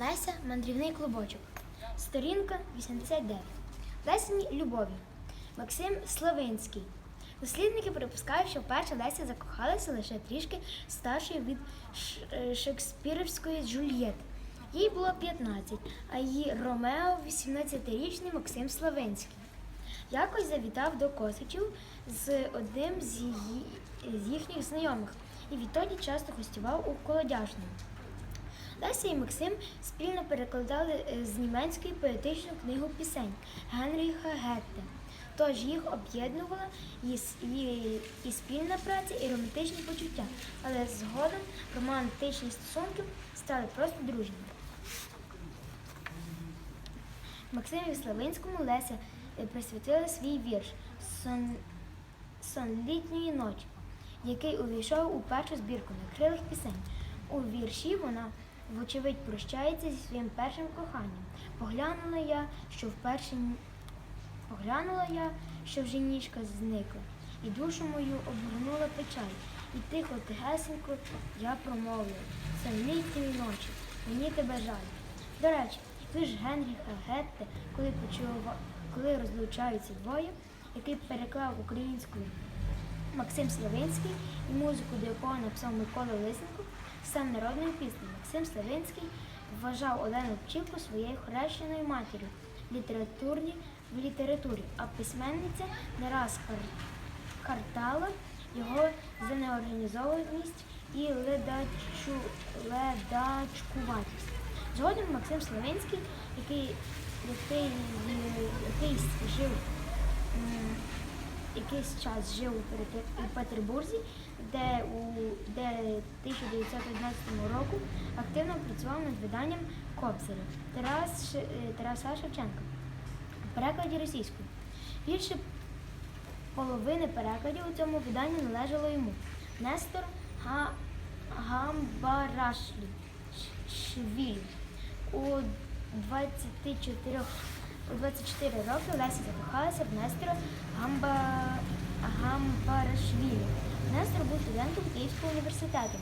Леся мандрівний клубочок. Сторінка 89. Лесені любові. Максим Славинський. Дослідники припускають, що вперше Леся закохалася лише трішки старшою від е, шекспірівської Джульєти. Їй було 15, а її Ромео 18-річний Максим Славинський. Якось завітав до Косичів з одним з, її, з їхніх знайомих і відтоді часто гостював у колодяжному. Леся і Максим спільно перекладали е, з німецької поетичну книгу пісень Генріха Гетте. Тож їх об'єднувала і, спільна праця, і романтичні почуття. Але згодом романтичні стосунки стали просто дружніми. Максиму Славинському Леся е, присвятила свій вірш Сон, Сон літньої ночі, який увійшов у першу збірку накрилих пісень. У вірші вона, вочевидь, прощається зі своїм першим коханням. Поглянула я, що вперше поглянула я, що вже ніжка зникла, і душу мою обгорнула печаль. І тихо, тихесенько я промовила Сон літньої ночі, мені тебе жаль. До речі, ви ж Генріха Гетте, коли почува, коли розлучаються двоє, який переклав українською Максим Славинський і музику, до якого написав Микола Лисенко, сам народною піснею Максим Славинський вважав Олену Пчілку своєю хрещеною матір'ю літературні в літературі, а письменниця не раз кар- картала його за неорганізованість і ледачу, ледачкуватість. Згодом Максим Славинський, який, який, який жив якийсь час жив у Петербурзі, де у де 1911 року активно працював над виданням Кобзаря Тарас, е, Тараса Шевченка в перекладі російською. Більше половини перекладів у цьому виданні належало йому. Нестор Га... Гамбарашлі Ш- У 24, у 24 роки Леся закохалася в Нестора Гамба... Гамбарашвілі. Нестор був студентом Київського університету.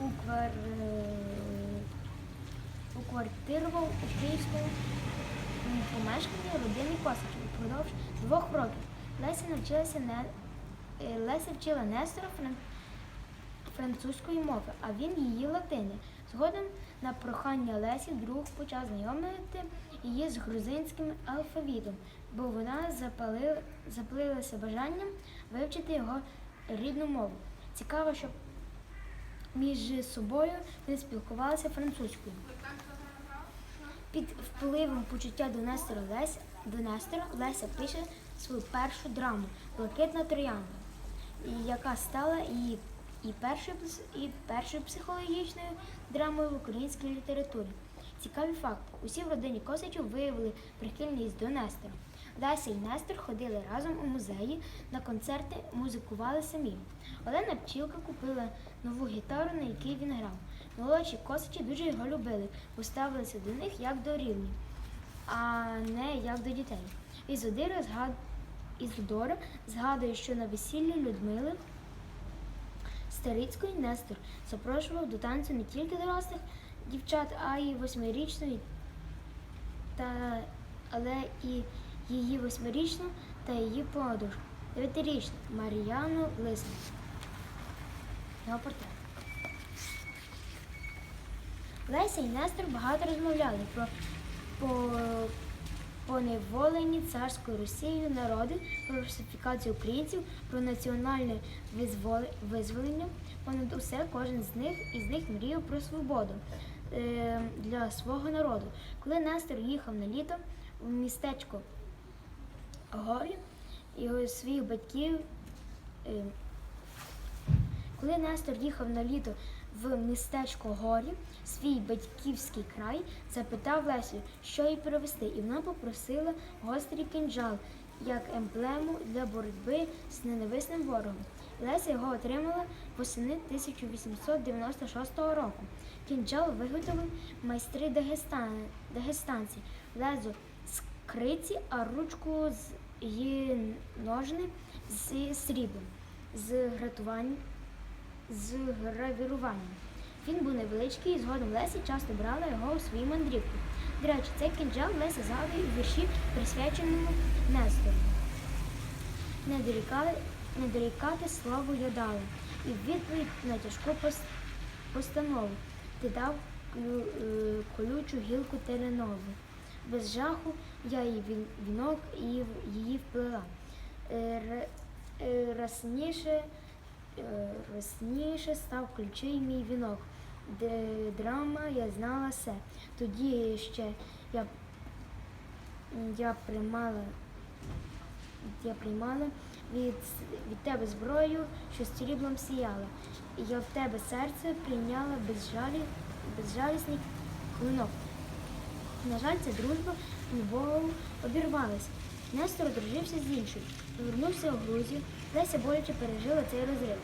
У, квар... у Київському помешканні родини Косачів впродовж двох років. Леся навчилася не... Леся вчила Нестора фран... французької мови, а він її латини. Згодом на прохання Лесі друг почав знайомити її з грузинським алфавітом, бо вона запалила, запалилася бажанням вивчити його рідну мову. Цікаво, що між собою вони спілкувалися французькою. Під впливом почуття до Нестора Леся, до Нестора Леся пише свою першу драму Блакитна троянда, яка стала її і першою, і першою психологічною драмою в українській літературі. Цікаві факти. Усі в родині Косачів виявили прихильність до Нестора. Леся і Нестор ходили разом у музеї, на концерти музикували самі. Олена Пчілка купила нову гітару, на якій він грав. Молодші косачі дуже його любили, бо ставилися до них як до рівні, а не як до дітей. Ізодира згад... Ізодора згадує, що на весіллі Людмили Старицької Нестор запрошував до танцю не тільки дорослих дівчат, а й восьмирічної, та, але і її восьмирічну та її подружку, дев'ятирічну Мар'яну Лисник. Його портрет. Леся і Нестор багато розмовляли про по, поневолені царською Росією народи, про русифікацію українців, про національне визволення. Понад усе кожен з них із них мріяв про свободу е, для свого народу. Коли Нестор їхав на літо в містечко Горі, і своїх батьків. е, коли Нестор їхав на літо в містечко Горі, свій батьківський край, запитав Лесю, що їй привезти, і вона попросила гострий кинджал як емблему для боротьби з ненависним ворогом. Леся його отримала восени 1896 року. Кінджал виготовив майстри Дагестан, дагестанці, лезо з криці, а ручку з її ножни з сріблом, з гратувань з гравіруванням. Він був невеличкий і згодом Леся часто брала його у свої мандрівки. До речі, цей кинджал Леся згадує у вірші, присвяченому Нестору. Не дорікали, не дорікати славу я дала, і відповідь на тяжку постанову ти дав е, колючу гілку теренову. Без жаху я її вінок і її вплила. Е, Расніше, е, расніше став ключий мій вінок. Де драма я знала все. Тоді ще я, я приймала я приймала від, від тебе зброю, що сріблом сіяла. Я в тебе серце прийняла безжалі, безжалісний клинок. На жаль, ця дружба любов обірвалася. Нестор одружився з іншою. Повернувся у Грузію. Леся боляче пережила цей розрив,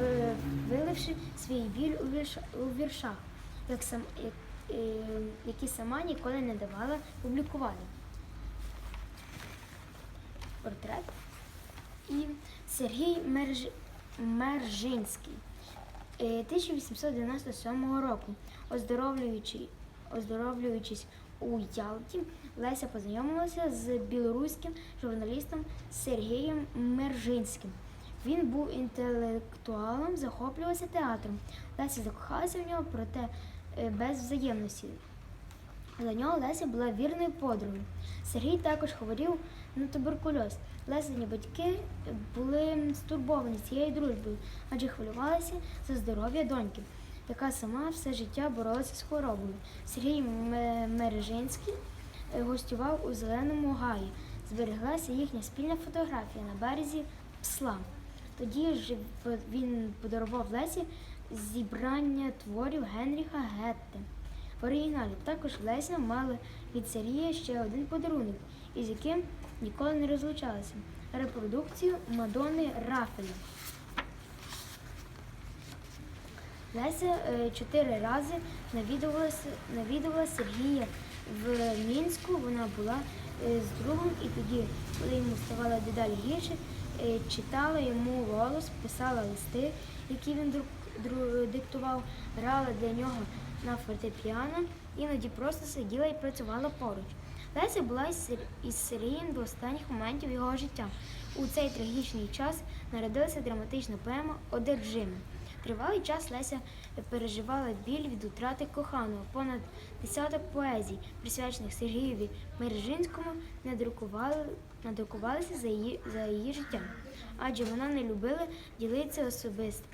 е, виливши свій біль у, вірша, у віршах, як сам, як, е, які сама ніколи не давала публікувати портрет. І Сергій Мерж... Мержинський. Е, 1897 року, оздоровлюючи, оздоровлюючись у Ялті, Леся познайомилася з білоруським журналістом Сергієм Мержинським. Він був інтелектуалом, захоплювався театром. Леся закохалася в нього, проте е, без взаємності. За нього Леся була вірною подругою. Сергій також хворів на туберкульоз. Лесині батьки були стурбовані цією дружбою, адже хвилювалися за здоров'я доньки, яка сама все життя боролася з хворобою. Сергій Мережинський е, гостював у Зеленому Гаї. Збереглася їхня спільна фотографія на березі Псла. Тоді ж він подарував Лесі зібрання творів Генріха Гетте. В оригіналі також Леся мала від Сергія ще один подарунок, із яким ніколи не розлучалася репродукцію Мадонни Рафеля. Леся е, чотири рази навідувалася, навідувала Сергія в Мінську. Вона була е, з другом, і тоді, коли йому ставало дедалі гірше, е, читала йому голос, писала листи, які він диктував, грала для нього на фортепіано, іноді просто сиділа і працювала поруч. Леся була із Сергієм до останніх моментів його життя. У цей трагічний час народилася драматична поема Одержима. Тривалий час Леся переживала біль від утрати коханого. Понад десяток поезій, присвячених Сергієві Мережинському, надрукували, надрукувалися за її, за її життя, адже вона не любила ділитися особисто.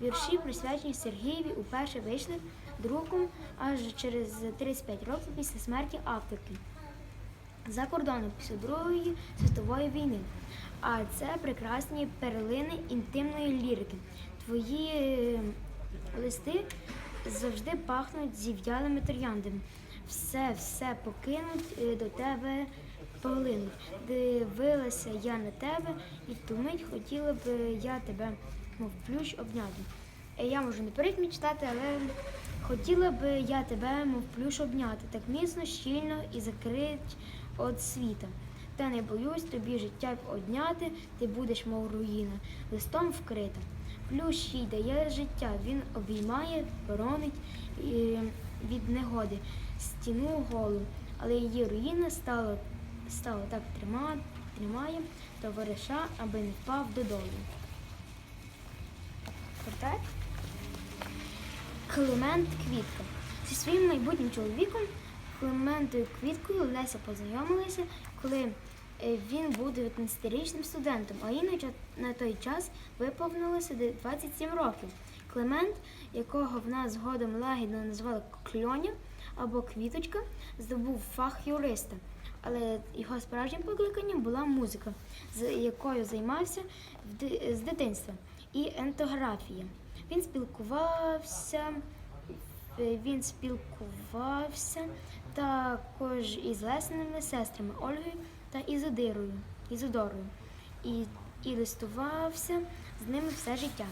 Вірші, присвячені Сергієві, уперше вийшли друком аж через 35 років після смерті авторки за кордоном після Другої світової війни. А це прекрасні перлини інтимної лірики. Твої листи завжди пахнуть зів'ялими трояндами. Все, все покинуть е, до тебе поглинуть. Дивилася я на тебе, і в ту мить хотіла б я тебе, мов плющ, обняти. Е, Я можу не перед читати, але хотіла б я тебе, мов плющ, обняти, так міцно, щільно і закрить від світа. Та не боюсь тобі життя одняти, ти будеш, мов руїна, листом вкрита. Плющ їй дає життя, він обіймає, боронить від негоди стіну голу, але її руїна стала, стала так трима, тримає товариша, аби не впав додолу. Портрет? Климент Квітка. Зі своїм майбутнім чоловіком Клементою Квіткою Леся познайомилася, коли е, він був 19-річним студентом, а їй на той час виповнилося де- 27 років. Клемент, якого вона згодом лагідно назвала Кльоня або Квіточка, здобув фах юриста. Але його справжнім покликанням була музика, з якою займався в з дитинства, і ентографія. Він спілкувався Він спілкувався також із лесними сестрами Ольгою та Ізодирою, Ізодорою і, і листувався з ними все життя.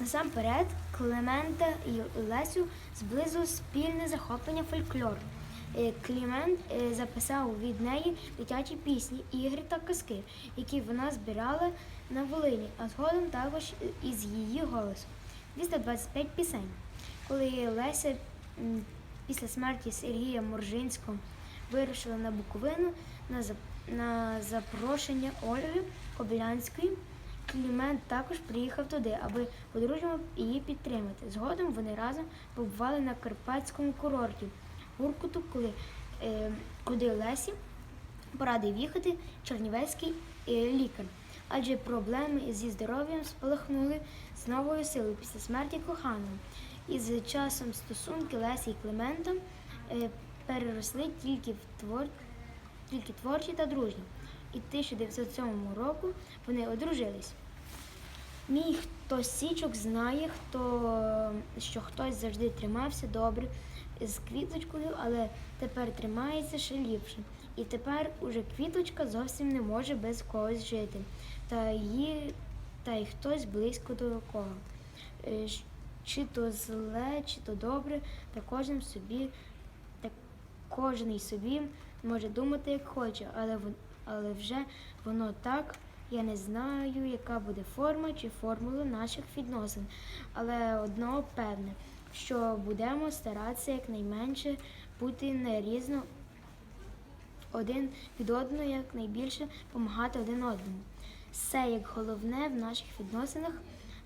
Насамперед, Клемента і Лесю зблизу спільне захоплення фольклору. Е, Клімент е, записав від неї дитячі пісні, ігри та казки, які вона збирала на Волині, а згодом також із її голосу. 225 пісень. Коли Леся після смерті Сергія Моржинського вирушила на Буковину на, за- на запрошення Ольги Кобилянської, Клімент також приїхав туди, аби по-дружньому її підтримати. Згодом вони разом побували на карпатському курорті Гуркуту, коли, е, куди Лесі порадив їхати чернівецький е, лікар. Адже проблеми зі здоров'ям спалахнули з новою силою після смерті коханого. І з часом стосунки Лесі і Климента е, переросли тільки в твор... тільки творчі та дружні. І 1907 року вони одружились. Мій хто січок знає, хто, що хтось завжди тримався добре з квіточкою, але тепер тримається ще ліпше. І тепер уже квіточка зовсім не може без когось жити. Та її, та й хтось близько до кого. Е, Чи то зле, чи то добре, та кожен собі, та кожен собі може думати як хоче, але, але вже воно так. Я не знаю, яка буде форма чи формула наших відносин, але одно певне, що будемо старатися якнайменше бути нерізно один від одного, якнайбільше допомагати один одному. Все як головне в наших відносинах,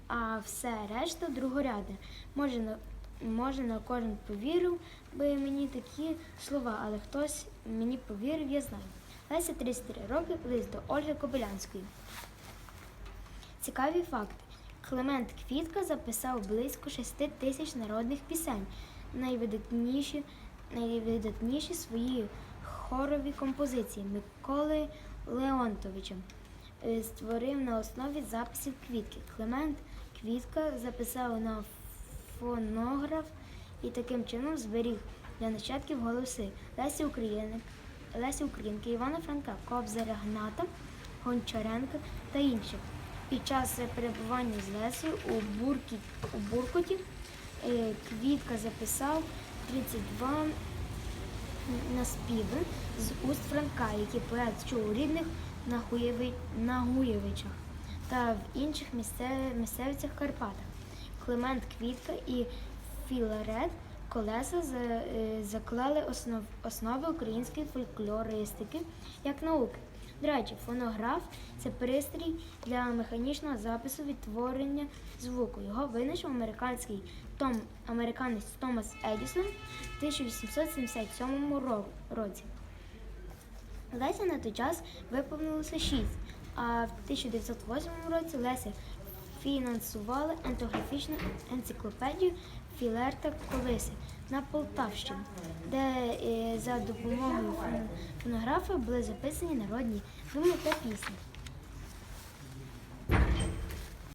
а все решта другорядне. Може, на, може, на кожен повірив би мені такі слова, але хтось мені повірив, я знаю. Леся 33 роки, лист до Ольги Кобилянської. Цікаві факти. Климент Квітка записав близько 6 тисяч народних пісень. Найвидатніші, найвидатніші свої хорові композиції Миколи Леонтовича. Е, Створив на основі записів квітки. Климент Квітка записав на фонограф і таким чином зберіг для нащадків голоси Лесі Українки, Лесі Українки, Івана Франка, Кобзаря Гната, Гончаренка та інших. Під час перебування з Лесею у, Буркі, у Буркуті е, Квітка записав 32 наспіви з уст Франка, які поет чув у рідних на, Гуєви, на Гуєвичах та в інших місце- місцевицях Карпатах. Климент Квітка і Філарет Колеса е, заклали основ, основи української фольклористики як науки. До речі, фонограф це пристрій для механічного запису відтворення звуку. Його винайшов американський Том, американець Томас Едісон в 1877 році. Леся на той час виповнилося 6, а в 1908 році Леся фінансувала ентографічну енциклопедію Філерта Колиси на Полтавщині, де е, за допомогою фонографа були записані народні думи та пісні.